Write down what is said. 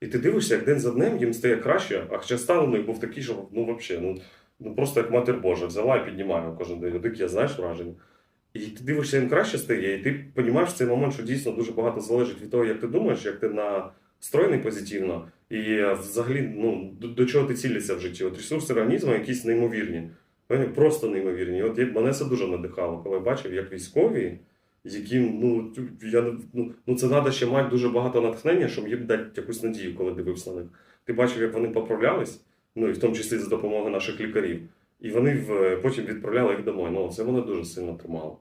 І ти дивишся, як день за днем їм стає краще, а хоча стан був такий, що ну взагалі, ну, ну просто як матір Божа, взяла і піднімає кожен день. Дике, знаєш враження. І ти дивишся, їм краще стає, і ти розумієш цей момент, що дійсно дуже багато залежить від того, як ти думаєш, як ти настроєний позитивно, і е, взагалі ну, до, до чого ти цілишся в житті. От ресурси організму якісь неймовірні. Вони Просто неймовірні. От мене це дуже надихало, коли я бачив, як військові, яким ну, я, ну, ну це треба ще мати дуже багато натхнення, щоб їм дати якусь надію, коли дивився на них. Ти бачив, як вони поправлялись, ну і в тому числі за допомогою наших лікарів. І вони в, потім відправляли їх домой. Ну, це мене дуже сильно тримало.